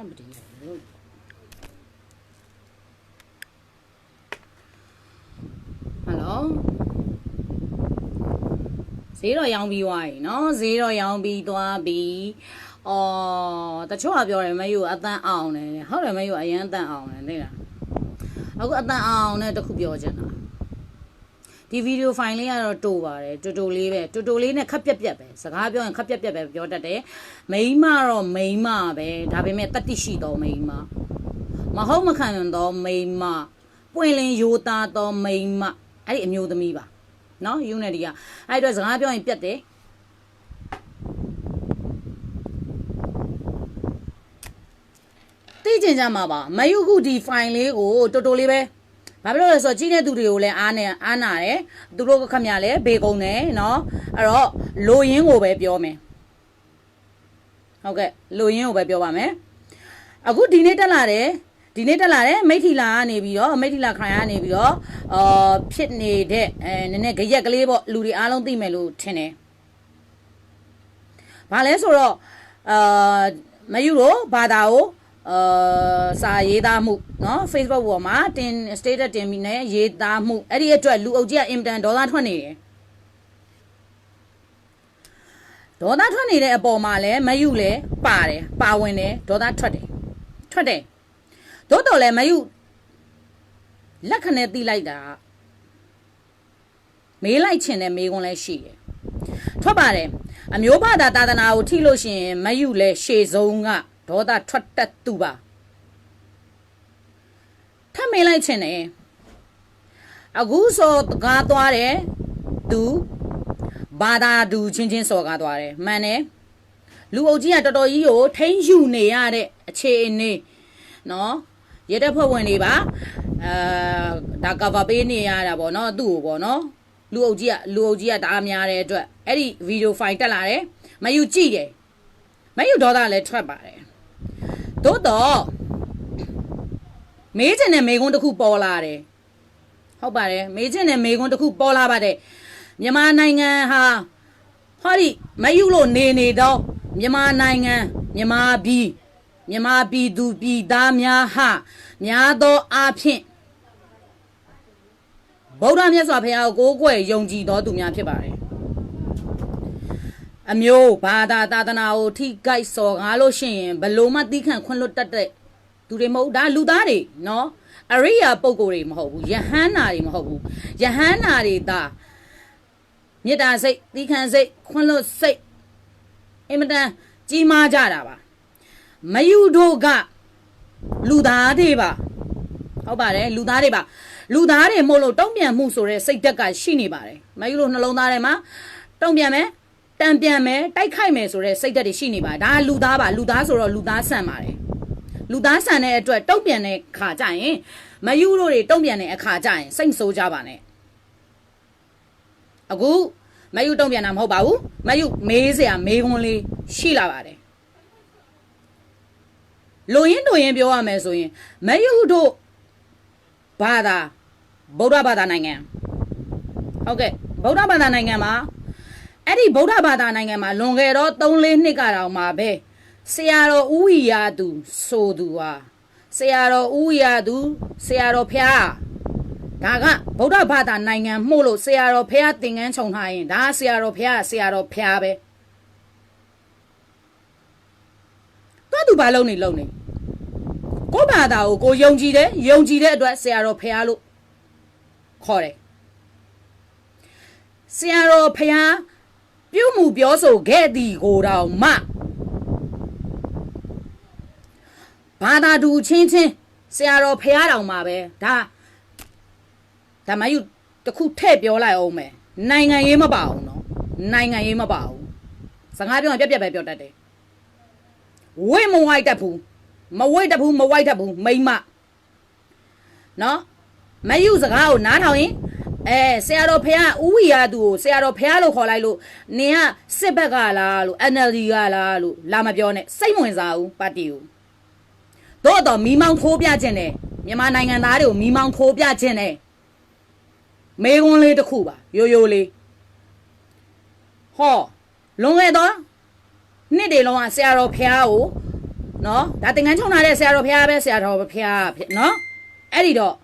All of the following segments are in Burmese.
မှမတည်ဘူးဟယ်လိုဈေးတော့ရောင်းပြီးွားရေနော်ဈေးတော့ရောင်းပြီးသွားပြီးအော်တချို့ကပြောတယ်မယူအတန်အောင်တယ်ဟုတ်တယ်မယူအရန်အတန်အောင်တယ်သိလားအခုအတန်အောင်နဲ့တခုပြောချင်တာ ဒီဗီဒီယိုဖိုင်လေးကတော့တူပါတယ်တူတူလေးပဲတူတူလေးနဲ့ခက်ပြက်ပြက်ပဲစကားပြောရင်ခက်ပြက်ပြက်ပဲပြောတတ်တယ်မိန်းမတော့မိန်းမပဲဒါပေမဲ့တတိရှိတော့မိန်းမမဟုတ်မခံတော့မိန်းမပွင့်လင်းရိုးသားတော့မိန်းမအဲ့ဒီအမျိုးသမီးပါနော်ယူနေဒီကအဲ့အတွက်စကားပြောရင်ပြက်တယ်သိကျင်ကြမှာပါမယုခုဒီ file လေးကိုတော်တော်လေးပဲ ဘာဖြစ်လို့လဲဆိုတော့ကြီးတဲ့သူတွေကိုလည်းအားနဲ့အားနာတယ်သူတို့ခက်မြလည်းဘေကုံတယ်နော်အဲ့တော့လိုရင်းကိုပဲပြောမယ်ဟုတ်ကဲ့လိုရင်းကိုပဲပြောပါမယ်အခုဒီနေ့တက်လာတယ်ဒီနေ့တက်လာတယ်မိထီလာကနေပြီးတော့မိထီလာခရိုင်ကနေပြီးတော့အော်ဖြစ်နေတဲ့အဲနည်းနည်းကြရက်ကလေးပေါ့လူတွေအားလုံးသိမယ်လို့ထင်တယ်။ဘာလဲဆိုတော့အာမယူတို့ဘာသာကို အာစာရေးသားမှုเนาะ Facebook ပေါ်မှာတင် status တင်ပြီးနဲ့ရေးသားမှုအဲ့ဒီအတွက်လူအုပ်ကြီးကအင်တန်ဒေါ်လာထွက်နေတယ်ဒေါ်လာထွက်နေတဲ့အပေါ်မှာလည်းမယူလည်းပါတယ်ပါဝင်တယ်ဒေါ်လာထွက်တယ်ထွက်တယ်သို့တော်လည်းမယူလက်ခနဲ့တီးလိုက်တာမေးလိုက်ချင်တဲ့မေးခွန်းလည်းရှိတယ်ထွက်ပါတယ်အမျိုးဘာသာသာသနာကိုထိလို့ရှိရင်မယူလဲရှေဆုံးက ဒေါသထွက်တတ်သူပါထပ်မေးလိုက်ချင်တယ်အခုဆိုကားသွားတယ်သူဘာသာသူချင်းချင်းစော်ကားသွားတယ်မှန်တယ်လူအုပ်ကြီးကတော်တော်ကြီးကိုထိန်းယူနေရတဲ့အခြေအနေနော်ရတဲ့ဖွဲ့ဝင်တွေပါအာဒါကဗာပေးနေရတာပေါ့နော်သူ့ကိုပေါ့နော်လူအုပ်ကြီးကလူအုပ်ကြီးကတအားများတဲ့အတွက်အဲ့ဒီဗီဒီယိုဖိုင်တက်လာတယ်မယူကြည့်တယ်မယူဒေါသလည်းထွက်ပါတယ် သို့တော့မေးချင်တဲ့မေကွန်းတစ်ခုပေါ်လာတယ်ဟုတ်ပါတယ်မေးချင်တဲ့မေကွန်းတစ်ခုပေါ်လာပါတယ်မြန်မာနိုင်ငံဟာဟောဒီမယူလို့နေနေတော့မြန်မာနိုင်ငံမြန်မာပြည်မြန်မာပြည်သူပြည်သားများဟာများသောအားဖြင့်ဗုဒ္ဓမြတ်စွာဘုရားကိုကိုးကွယ်ယုံကြည်တော်သူများဖြစ်ပါတယ် အမျိုးဘာသာသာသနာကိုထိကြိုက်စော်ကားလို့ရှိရင်ဘလို့မှတီးခန့်ခွင့်လွတ်တတ်တဲ့သူတွေမဟုတ်ဒါလူသားတွေနော်အရိယာပုဂ္ဂိုလ်တွေမဟုတ်ဘူးယဟန္နာတွေမဟုတ်ဘူးယဟန္နာတွေသာမေတ္တာစိတ်တီးခန့်စိတ်ခွင့်လွတ်စိတ်အင်မတန်ကြီးမားကြတာပါမယူတို့ကလူသားတွေပါဟုတ်ပါတယ်လူသားတွေပါလူသားတွေမို့လို့တုံ့ပြန်မှုဆိုတဲ့စိတ်ဓာတ်ကရှိနေပါတယ်မယူလို့နှလုံးသားထဲမှာတုံ့ပြန်မယ် တံပြန်မယ်တိုက်ခိုက်မယ်ဆိုတဲ့စိတ်ဓာတ်တွေရှိနေပါဒါကလူသားပါလူသားဆိုတော့လူသားဆန်ပါတယ်လူသားဆန်တဲ့အတွက်တုံ့ပြန်တဲ့ခါကြရင်မယူတို့တွေတုံ့ပြန်တဲ့အခါကြရင်စိတ်ဆိုးကြပါနဲ့အခုမယူတုံ့ပြန်တာမဟုတ်ပါဘူးမယူမေးစရာမေးခွန်းလေးရှိလာပါတယ်လိုရင်းတို့ရင်ပြောရမယ်ဆိုရင်မယူတို့ဘာသာဗုဒ္ဓဘာသာနိုင်ငံဟုတ်ကဲ့ဗုဒ္ဓဘာသာနိုင်ငံမှာ အဲ့ဒီဗုဒ္ဓဘာသာနိုင်ငံမှာလွန်ခဲ့တော့3-4နှစ်ကတောင်မှပဲဆရာတော်ဦးဝီယာသူဆိုသူဟာဆရာတော်ဦးဝီယာသူဆရာတော်ဖျားဒါကဗုဒ္ဓဘာသာနိုင်ငံမှုလို့ဆရာတော်ဖျားသင်ငန်းခြုံထားရင်ဒါဆရာတော်ဖျားဆရာတော်ဖျားပဲတော့သူဘာလုပ်နေလုပ်နေကိုဘာသာကိုကိုယုံကြည်တယ်ယုံကြည်တဲ့အတွက်ဆရာတော်ဖျားလို့ခေါ်တယ်ဆရာတော်ဖျား ပြုမှုပြောဆိုခဲ့သည်ကိုတောင်မှဘာသာတူချင်းချင်းဆရာတော်ဖျားတောင်မှပဲဒါဒါမှယူတခုထည့်ပြောလိုက်အောင်မယ်နိုင်ငံရေးမပါအောင်နော်နိုင်ငံရေးမပါဘူးစကားပြောရင်ပြက်ပြက်ပဲပြောတတ်တယ်ဝိမဝိုက်တတ်ဘူးမဝိတ်တတ်ဘူးမဝိုက်တတ်ဘူးမိမနော်မယူစကားကိုနားထောင်ရင် အဲဆရာတော်ဖះဦးဝီယာသူကိုဆရာတော်ဖះလို့ခေါ်လိုက်လို့နင်ကစစ်ဘက်ကလားလို့ NLD ကလားလို့လာမပြောနဲ့စိတ်ဝင်စားဘူးပါတီကိုတော့တော့မီမောင်ထိုးပြခြင်းတယ်မြန်မာနိုင်ငံသားတွေကိုမီမောင်ထိုးပြခြင်းတယ်မေကွန်းလေးတစ်ခုပါရိုးရိုးလေးဟောလွန်ခဲ့တော့နှစ်တွေလုံးကဆရာတော်ဖះကိုနော်ဒါသင်္ကန်းချုံထားတဲ့ဆရာတော်ဖះပဲဆရာတော်ဖះဖြစ်နော်အဲ့ဒီတော့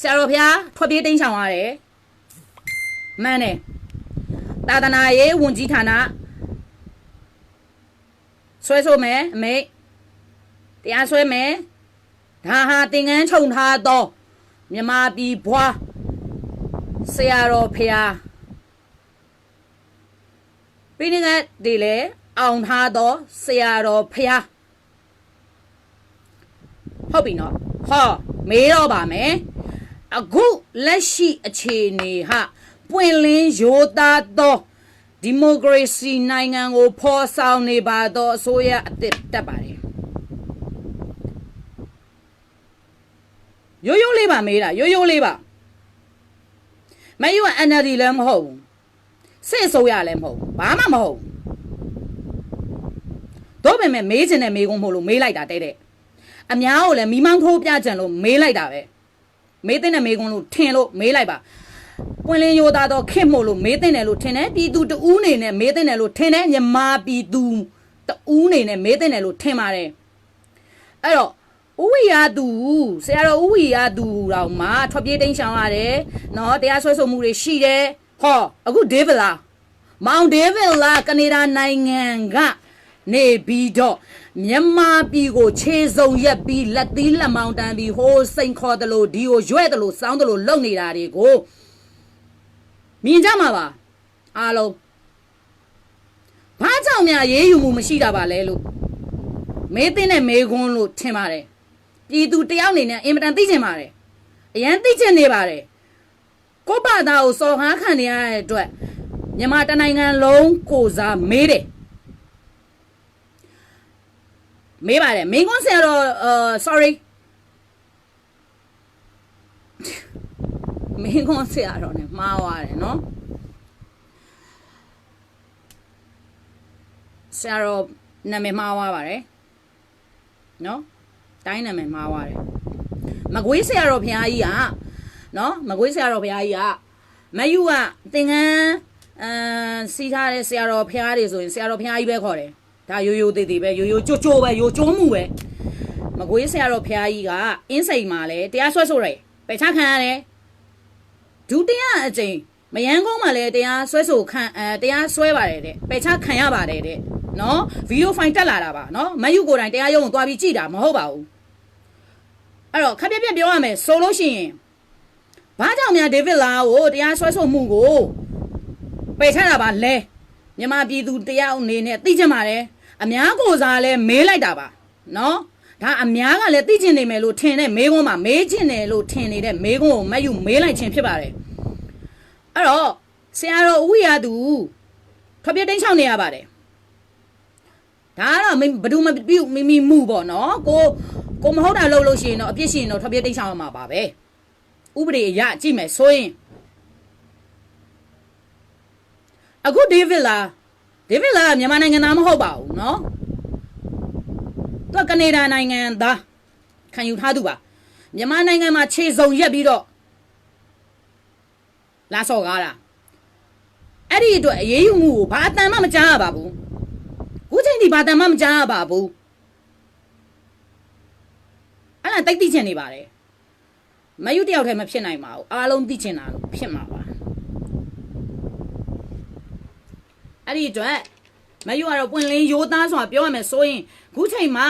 ဆရာတော်ဖះထွက်ပြေးတိမ်းချောင်ရတယ်မှန်တယ်သာသနာရေးဝန်ကြီးဌာနဆွဲဆိုမယ်အမေတရားဆွဲမယ်ဒါဟာသင်္ကန်းချုံထားတော့မြမပြည်ဘွားဆရာတော်ဖះပြိဋိကတ်ဒီလေအောင်ထားတော့ဆရာတော်ဖះဟုတ်ပြီနော်ဟောမေးတော့ပါမယ် အခုလက်ရှိအခြေအနေဟာပွင့်လင်းရိုးသားသောဒီမိုကရေစီနိုင်ငံကိုဖော်ဆောင်နေပါတော့အစိုးရအသစ်တက်ပါတယ်ရိုးရိုးလေးပါမေးတာရိုးရိုးလေးပါမယူက NLD လည်းမဟုတ်ဘူးစစ်အစိုးရလည်းမဟုတ်ဘူးဘာမှမဟုတ်ဘူးတော့ပေမဲ့မေးချင်တဲ့မေးခွန်းမဟုတ်လို့မေးလိုက်တာတဲ့တဲ့အများကိုလည်းမိမောင်းထိုးပြကြံလို့မေးလိုက်တာပဲ မေးတဲ့မေးခွန်းလို့ထင်လို့မေးလိုက်ပါပွင့်လင်းရိုးသားတော့ခင့်မို့လို့မေးတဲ့တယ်လို့ထင်တယ်ပြည်သူတူးနေနဲ့မေးတဲ့တယ်လို့ထင်တယ်မြမာပြည်သူတူးနေနဲ့မေးတဲ့တယ်လို့ထင်ပါတယ်အဲ့တော့ဥဝိယာသူဆရာတော်ဥဝိယာသူတော်မှာထွက်ပြေးတိမ်းရှောင်ရတယ်နော်တရားစွဲဆိုမှုတွေရှိတယ်ဟောအခုဒေးဗလာမောင်ဒေးဗလာကနေဒါနိုင်ငံကနေပြီးတော့ မြန်မာပြည်ကိုခြေစုံရက်ပြီးလက်သီးလက်မောင်းတန်းပြီးဟိုးစိန်ခေါ်တယ်လို့ဒီကိုရွဲ့တယ်လို့စောင်းတယ်လို့လုပ်နေတာတွေကိုမြင်ကြမှာပါအားလုံးဘာကြောင့်များရေးယူမှုမရှိတာပါလဲလို့မေးတဲ့နဲ့မေးခွန်းလို့ထင်ပါတယ်ပြည်သူတယောက်အနေနဲ့အင်မတန်သိကျင်ပါတယ်အရန်သိကျင်နေပါတယ်ကိုယ့်ဘာသာကိုစော်ကားခံနေရတဲ့အတွက်မြန်မာတနိုင်ငံလုံးကိုစားမေးတယ် မေးပါတယ်မင်းကွန်းဆရာတော်အာ sorry မင်းကွန်းဆရာတော် ਨੇ မှားသွားတယ်နော်ဆရာတော်နာမည်မှားသွားပါတယ်နော်တိုင်းနာမည်မှားသွားတယ်မကွေးဆရာတော်ဘုရားကြီးကနော်မကွေးဆရာတော်ဘုရားကြီးကမယူကသင်္ကန်းအမ်စီးထားတဲ့ဆရာတော်ဘုရားတွေဆိုရင်ဆရာတော်ဘုရားကြီးပဲခေါ်တယ် ဒါရိုးရိုးသေးသေးပဲရိုးရိုးကြိုးကြိုးပဲရိုးကြိုးမှုပဲမကွေးဆရာတော်ဘုရားကြီးကအင်းစိန်မှာလဲတရားဆွဲဆိုတယ်ပယ်ချခံရတယ်ဒုတိယအကြိမ်မယန်းကုန်းမှာလဲတရားဆွဲဆိုခံအဲတရားဆွဲပါတယ်တဲ့ပယ်ချခံရပါတယ်တဲ့နော်ဗီဒီယိုဖိုင်တက်လာတာပါနော်မယူကိုယ်တိုင်တရားရုံးကိုသွားပြီးကြည့်တာမဟုတ်ပါဘူးအဲ့တော့ခက်ပြက်ပြက်ပြောရမယ်ဆိုလို့ရှိရင်ဘာကြောင့်များဒေးဗစ်လာကိုတရားဆွဲဆိုမှုကိုပယ်ချတာပါလဲမြန်မာပြည်သူတယောက်အနေနဲ့သိချင်ပါတယ် အများကိုစားလဲမေးလိုက်တာပါနော်ဒါအများကလည်းသိချင်နေမယ်လို့ထင်တဲ့မေးခွန်းမှာမေးချင်တယ်လို့ထင်နေတဲ့မေးခွန်းကိုမတ်ယူမေးလိုက်ခြင်းဖြစ်ပါတယ်အဲ့တော့ဆရာတော်ဦးရသူထွက်ပြေးတိမ်းချောင်းနေရပါတယ်ဒါကတော့မင်းဘယ်သူမပြုတ်မိမိမှုပေါ့နော်ကိုကိုမဟုတ်တာလုပ်လို့ရှိရင်တော့အပြစ်ရှိရင်တော့ထွက်ပြေးတိမ်းချောင်းရမှာပါပဲဥပဒေအရကြည့်မယ်ဆိုရင်အခုဒေးဗစ်လာ ဒေးဗစ်လာမြန်မာနိုင်ငံသားမဟုတ်ပါဘူးနော်သူကကနေဒါနိုင်ငံသားခံယူထားသူပါမြန်မာနိုင်ငံမှာခြေစုံရက်ပြီးတော့လာဆော့ကားတာအဲ့ဒီအတွက်အေးအေးယူမှုကိုဘာအတန်မှမကြားရပါဘူးခုချိန်ဒီဘာအတန်မှမကြားရပါဘူးအဲ့ဒါတိတ်တိချင်နေပါတယ်မယုတ်တယောက်တည်းမဖြစ်နိုင်ပါဘူးအားလုံးသိချင်တာဖြစ်မှာပါ အဲ့ဒီအတွက်မယူကတော့ပွင့်လင်းရိုးသားဆိုတာပြောရမယ်ဆိုရင်ခုချိန်မှာ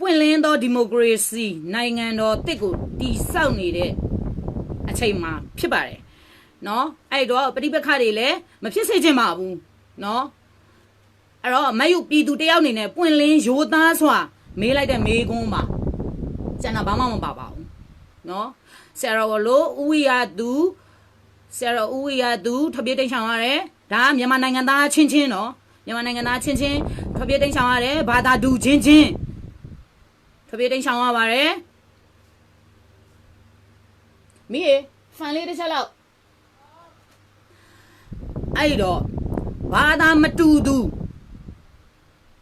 ပွင့်လင်းသောဒီမိုကရေစီနိုင်ငံတော်တစ်ကိုတည်ဆောက်နေတဲ့အချိန်မှာဖြစ်ပါတယ်နော်အဲ့တော့ပဋိပက္ခတွေလည်းမဖြစ်စေချင်ပါဘူးနော်အဲ့တော့မယူပြည်သူတယောက်အနေနဲ့ပွင့်လင်းရိုးသားစွာမေးလိုက်တဲ့မေးခွန်းမှာကျန်တာဘာမှမပါပါဘူးနော်ဆရာတော်လိုဥဝိယသူဆရာတော်ဥဝိယသူထပြေးတိတ်ဆောင်ရတယ် ဒါကမြန်မာနိုင်ငံသားချင်းချင်းနော်မြန်မာနိုင်ငံသားချင်းချင်းထပြေးတိတ်ဆောင်ရတယ်ဘာသာတူချင်းချင်းထပြေးတိတ်ဆောင်ရပါတယ်မိရေဖန်လေးတစ်ချက်လောက်အဲ့တော့ဘာသာမတူသူ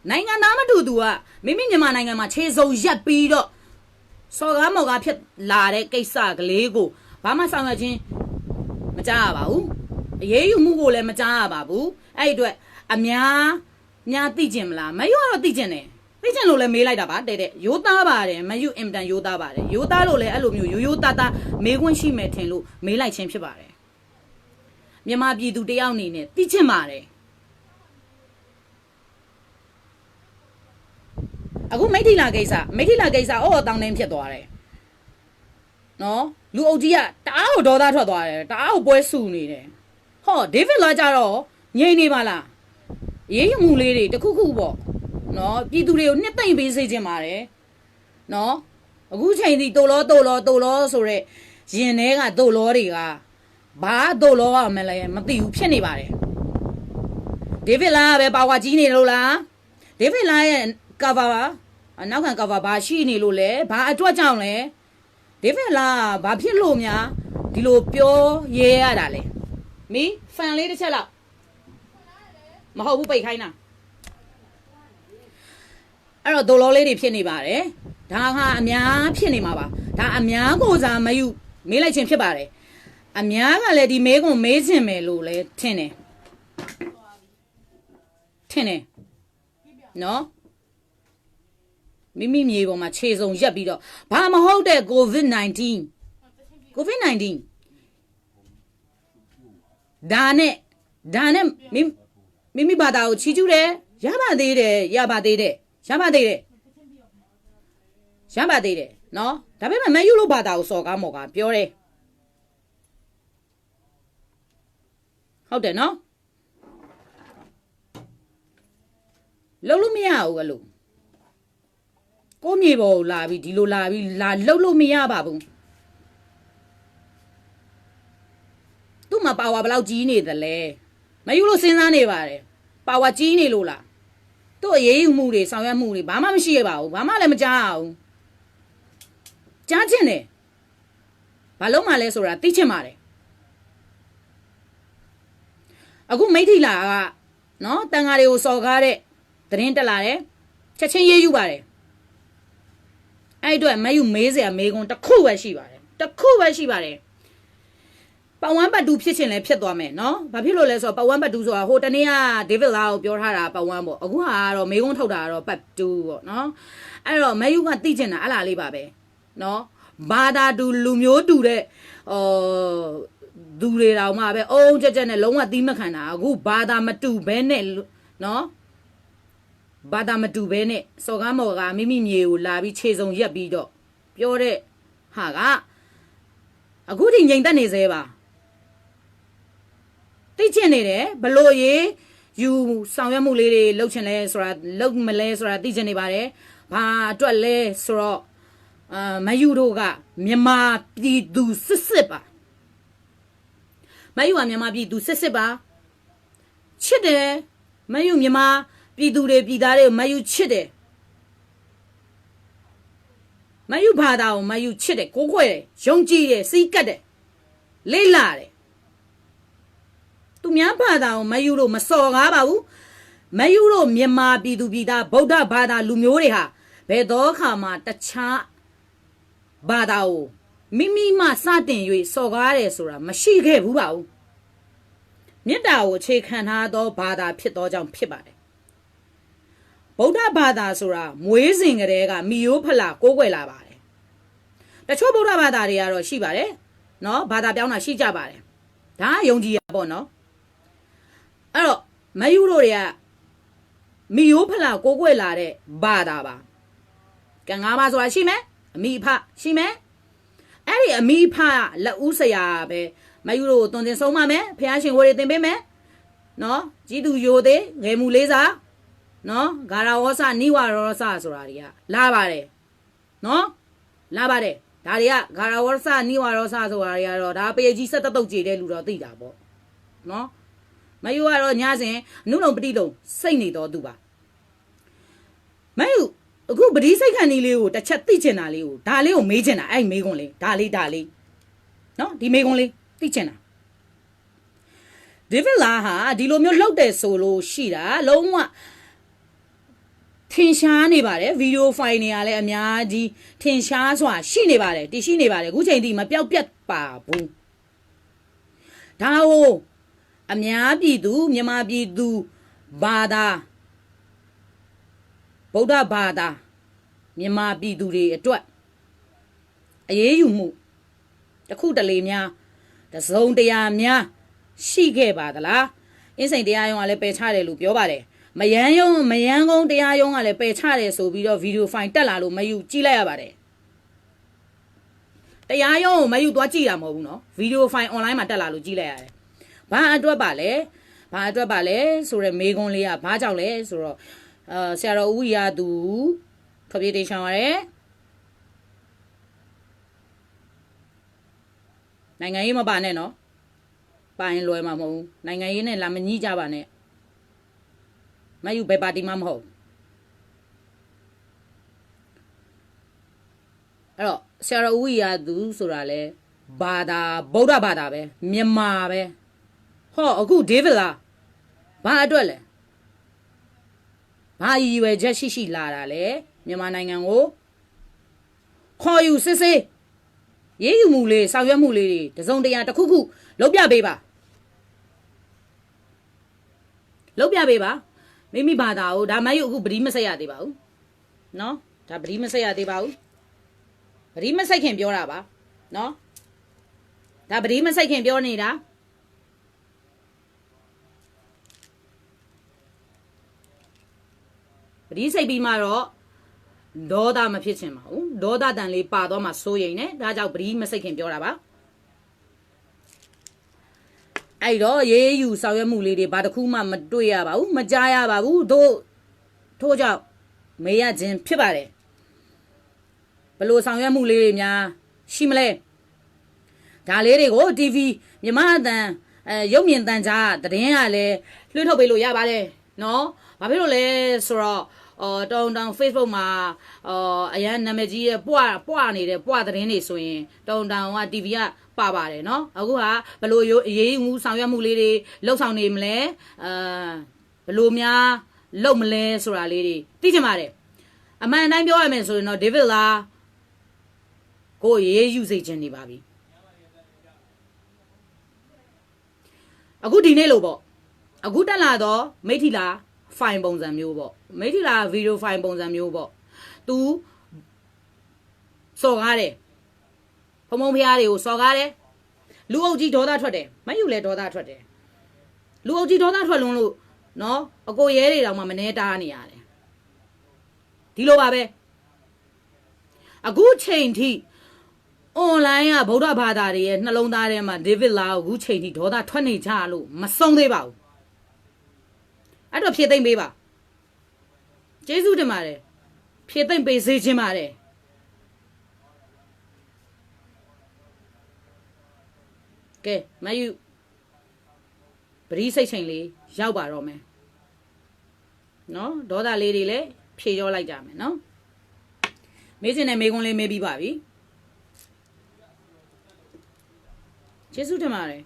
နိုင်ငံသားမတူသူကမိမိမြန်မာနိုင်ငံမှာခြေစုံရက်ပြီးတော့စော်ကားမော်ကားဖြစ်လာတဲ့ကိစ္စကလေးကိုဘာမှဆောင်ရွက်ခြင်းမကြားရပါဘူး အရေးယူမှုကိုလည်းမကြားရပါဘူးအဲ့ဒီအတွက်အများညာသိကျင်မလားမယူကတော့သိကျင်တယ်သိကျင်လို့လည်းမေးလိုက်တာပါတဲ့တဲ့ရိုးသားပါတယ်မယူအင်တန်ရိုးသားပါတယ်ရိုးသားလို့လည်းအဲ့လိုမျိုးရိုးရိုးသားသားမေးခွန်းရှိမယ်ထင်လို့မေးလိုက်ခြင်းဖြစ်ပါတယ်မြန်မာပြည်သူတယောက်အနေနဲ့သိကျင်ပါတယ်အခုမိထီလာကိစ္စမိထီလာကိစ္စအော်တောင်းတင်းဖြစ်သွားတယ်နော်လူအုပ်ကြီးကတအားကိုဒေါသထွက်သွားတယ်တအားကိုပွဲဆူနေတယ် ဟောဒေးဗစ်လာကြတော့ငြိမ်နေပါလားရေးရမှုလေးတွေတစ်ခုခုပေါ့နော်ပြည်သူတွေကိုနှစ်သိမ့်ပေးစေချင်ပါတယ်နော်အခုချိန်ဒီတိုလောတိုလောတိုလောဆိုရက်ရင်ထဲကတိုလောတွေကဘာတိုလောရမလဲမသိဘူးဖြစ်နေပါတယ်ဒေးဗစ်လာကပဲပါဝါကြီးနေလို့လားဒေးဗစ်လာရဲ့ cover ပါအနောက်ခံ cover ဘာရှိနေလို့လဲဘာအတွက်ကြောင့်လဲဒေးဗစ်လာကဘာဖြစ်လို့များဒီလိုပြောရဲရတာလဲ မီဖန်လေးတစ်ချက်လောက်မဟုတ်ဘူးပိတ်ခိုင်းတာအဲ့တော့ဒိုလောလေးတွေဖြစ်နေပါတယ်ဒါကအများဖြစ်နေမှာပါဒါအများကိုစားမယူမေးလိုက်ခြင်းဖြစ်ပါတယ်အများကလည်းဒီမေးခွန်းမေးခြင်းမယ်လို့လဲထင်တယ်ထင်တယ်နော်မိမိမြေပေါ်မှာခြေစုံရက်ပြီးတော့ဘာမဟုတ်တဲ့ COVID-19 COVID-19 ဒါနဲ့ဒါနဲ့မိမိမိဘာသာကိုချီးကျူးတယ်ရပါသေးတယ်ရပါသေးတယ်ရပါသေးတယ်ရပါသေးတယ်နော်ဒါပေမဲ့မယူလို့ဘာသာကိုစော်ကားမော်ကားပြောတယ်ဟုတ်တယ်နော်လုံးလို့မရဘူးကလို့ကိုမြေပေါ်ကိုလာပြီးဒီလိုလာပြီးလာလှုပ်လို့မရပါဘူး သူ့မှာပါဝါဘယ်လောက်ကြီးနေသလဲမယူလို့စဉ်းစားနေပါတယ်ပါဝါကြီးနေလို့လားသူ့အရေးယူမှုတွေဆောင်ရွက်မှုတွေဘာမှမရှိရပါဘူးဘာမှလည်းမကြားရဘူးကြားချင်တယ်ဘာလုံးမှလဲဆိုတာသိချင်ပါတယ်အခုမိထီလာကနော်တန်ဃာတွေကိုစော်ကားတဲ့သတင်းတက်လာတယ်ချက်ချင်းရေးယူပါတယ်အဲ့အတွက်မယူမေးစရာမေးခွန်းတစ်ခုပဲရှိပါတယ်တစ်ခုပဲရှိပါတယ် ပဝမ်းပတ်တူဖြစ်ချင်လဲဖြစ်သွားမယ်နော်ဘာဖြစ်လို့လဲဆိုတော့ပဝမ်းပတ်တူဆိုတာဟိုတနေ့ကဒေးဗစ်လာကိုပြောထားတာပဝမ်းပေါ့အခုဟာကတော့မေးခွန်းထုတ်တာကတော့ပတ်တူပေါ့နော်အဲ့တော့မယူကသိချင်တာအဲ့လားလေးပါပဲနော်ဘာသာတူလူမျိုးတူတဲ့ဟောသူတွေတောင်မှပဲအုံးကြက်ကြက်နဲ့လုံးဝသီးမခံတာအခုဘာသာမတူဘဲနဲ့နော်ဘာသာမတူဘဲနဲ့စော်ကားမော်ကမိမိမြေကိုလာပြီးခြေစုံရက်ပြီးတော့ပြောတဲ့ဟာကအခုထိငြိမ်သက်နေသေးပါ သိချင်နေတယ်ဘလို့ရေးယူဆောင်ရွက်မှုလေးတွေလုပ်ချင်လဲဆိုတာလုပ်မလဲဆိုတာသိချင်နေပါတယ်ဘာအတွက်လဲဆိုတော့အာမယူတို့ကမြန်မာပြည်သူစစ်စစ်ပါမယူကမြန်မာပြည်သူစစ်စစ်ပါချစ်တယ်မယူမြန်မာပြည်သူတွေပြည်သားတွေကိုမယူချစ်တယ်မယူဘာသာကိုမယူချစ်တယ်ကိုးခွဲတယ်ယုံကြည်တယ်စီးကပ်တယ်လိမ့်လာတယ် သူများဘာသာကိုမယူလို့မစော်ကားပါဘူးမယူလို့မြန်မာပြည်သူပြည်သားဗုဒ္ဓဘာသာလူမျိုးတွေဟာဘယ်တော့ခါမှတခြားဘာသာကိုမိမိမှစတင်၍စော်ကားတယ်ဆိုတာမရှိခဲ့ဘူးပါဘူးမေတ္တာကိုအခြေခံထားသောဘာသာဖြစ်သောကြောင့်ဖြစ်ပါတယ်ဗုဒ္ဓဘာသာဆိုတာမွေးစဉ်ကလေးကမိယိုးဖလာကိုးကွယ်လာပါတယ်တချို့ဗုဒ္ဓဘာသာတွေကတော့ရှိပါတယ်နော်ဘာသာပြောင်းတာရှိကြပါတယ်ဒါကယုံကြည်ရပေါ့နော် အဲ့တော့မယူတို့တွေကမိယိုးဖလာကိုးကွယ်လာတဲ့ဘာသာပါကံငါးပါးဆိုတာရှိမယ်အမိအဖရှိမယ်အဲ့ဒီအမိအဖလက်ဦးဆရာပဲမယူတို့ကိုတွင်တင်ဆုံးမမယ်ဖះရှင်ဝေတွေတင်ပေးမယ်နော်ကြီးသူယိုသေးငယ်မူလေးစားနော်ဂါရဝောစနိဝရောစဆိုတာတွေကလာပါတယ်နော်လာပါတယ်ဒါတွေကဂါရဝောစနိဝရောစဆိုတာတွေကတော့ဒါပေကြီးဆက်တတုတ်ကြည်တဲ့လူတော့သိတာပေါ့နော် မယူကတော့ညစဉ်အနုလုံပတိလုံစိတ်နေတော်သူပါမယူအခုပတိစိတ်ခံဒီလေးကိုတစ်ချက်သိချင်တာလေးကိုဒါလေးကိုမေးချင်တာအဲ့မေးခွန်းလေးဒါလေးဒါလေးနော်ဒီမေးခွန်းလေးသိချင်တာဒေးဗစ်လာဟာဒီလိုမျိုးလောက်တယ်ဆိုလို့ရှိတာလုံးဝထင်ရှားနေပါတယ်ဗီဒီယိုဖိုင်တွေကလည်းအများကြီးထင်ရှားစွာရှိနေပါတယ်တည်ရှိနေပါတယ်အခုချိန်ထိမပြောက်ပြတ်ပါဘူးဒါကို အများပြည်သူမြန်မာပြည်သူဘာသာ ဗုဒ္ဓဘာသာမြန်မာပြည်သူတွေအတွက်အရေးယူမှုတစ်ခုတလေများတစ်စုံတရာများရှိခဲ့ပါသလားအင်းစိန်တရားရုံးကလည်းပယ်ချတယ်လို့ပြောပါတယ်မယန်းယုံမယန်းကုန်းတရားရုံးကလည်းပယ်ချတယ်ဆိုပြီးတော့ဗီဒီယိုဖိုင်တက်လာလို့မယူကြည့်လိုက်ရပါတယ်တရားရုံးကိုမယူသွားကြည့်တာမဟုတ်ဘူးเนาะဗီဒီယိုဖိုင် online မှာတက်လာလို့ကြည့်လိုက်ရတယ် ဘာအတွက်ပါလဲဘာအတွက်ပါလဲဆိုတော့မေကွန်းလေးကဘာကြောင့်လဲဆိုတော့အာဆရာတော်ဦးရာသူထွက်ပြေးတေချောင်းရတယ်နိုင်ငံရေးမပါနဲ့နော်ပါရင်လွယ်မှာမဟုတ်ဘူးနိုင်ငံရေးနဲ့လာမညှိကြပါနဲ့မယူဘယ်ပါတီမှမဟုတ်အဲ့တော့ဆရာတော်ဦးရာသူဆိုတာလဲဘာသာဗုဒ္ဓဘာသာပဲမြန်မာပဲ ဟောအခုဒေးဗစ်လားဘာအတွက်လဲဘာရည်ရွယ်ချက်ရှိရှိလာတာလဲမြန်မာနိုင်ငံကိုခေါ်ယူစစ်စစ်ရေးယူမှုလေးဆောင်ရွက်မှုလေးတွေတစုံတရာတစ်ခုခုလုပ်ပြပေးပါလုပ်ပြပေးပါမိမိဘာသာကိုဒါမှမဟုတ်အခုပတိမဆက်ရသေးပါဘူးနော်ဒါပတိမဆက်ရသေးပါဘူးပတိမဆက်ခင်ပြောတာပါနော်ဒါပတိမဆက်ခင်ပြောနေတာ ပတိစိတ်ပြီးမှတော့ဒေါသမဖြစ်ချင်ပါဘူးဒေါသတန်လေးပါတော့မှစိုးရိမ်နေဒါကြောင့်ပတိမစိတ်ခင်ပြောတာပါအဲ့တော့ရေးယူဆောင်ရွက်မှုလေးတွေဘာတစ်ခုမှမတွေ့ရပါဘူးမကြားရပါဘူးတို့ထို့ကြောင့်မေးရခြင်းဖြစ်ပါတယ်ဘလို့ဆောင်ရွက်မှုလေးတွေများရှိမလဲဒါလေးတွေကို TV မြမအတန်အဲရုပ်မြင်တန်ကြားတည်င်းကလည်းလွှင့်ထုတ်ပေးလို့ရပါတယ်နော်ဘာဖြစ်လို့လဲဆိုတော့ အော်တောင်တောင် Facebook မှာအော်အရန်နာမည်ကြီးရဲ့ပွားပွားနေတဲ့ပွားသတင်းတွေဆိုရင်တောင်တောင်က TV ကပါပါတယ်เนาะအခုကဘလို့ရိုးအရေးမှုဆောင်ရွက်မှုလေးတွေလှုပ်ဆောင်နေမလဲအာဘလို့များလုပ်မလဲဆိုတာလေးတွေသိချင်ပါတယ်အမှန်တိုင်းပြောရမယ်ဆိုရင်တော့ဒေးဗစ်လာကိုရေးယူစေခြင်းနေပါပြီအခုဒီနေ့လို့ပေါ့အခုတက်လာတော့မိထီလာ ဖိုင်ပုံစံမျိုးပေါ့မိထီလာဗီဒီယိုဖိုင်ပုံစံမျိုးပေါ့ तू စော်ကားတယ်ဖုံဖုံဖျားတွေကိုစော်ကားတယ်လူအုပ်ကြီးဒေါသထွက်တယ်မယူလဲဒေါသထွက်တယ်လူအုပ်ကြီးဒေါသထွက်လွန်းလို့နော်အကိုရဲတွေတောင်မှမနေတားနေရတယ်ဒီလိုပါပဲအခုချိန်ထိ online ကဗုဒ္ဓဘာသာတွေရဲ့နှလုံးသားထဲမှာဒေးဗစ်လာကိုအခုချိန်ထိဒေါသထွက်နေကြလို့မဆုံးသေးပါဘူး အဲ့တော့ဖြည့်သိမ့်ပေးပါကျေးဇူးတင်ပါတယ်ဖြည့်သိမ့်ပေးစေခြင်းပါတယ်ကဲမယူပရိစိတ်ချိန်လေးရောက်ပါတော့မယ်နော်ဒေါသလေးတွေလည်းဖြေရောလိုက်ကြမယ်နော်မေးချင်တဲ့မေးခွန်းလေးမေးပြီးပါပြီကျေးဇူးတင်ပါတယ်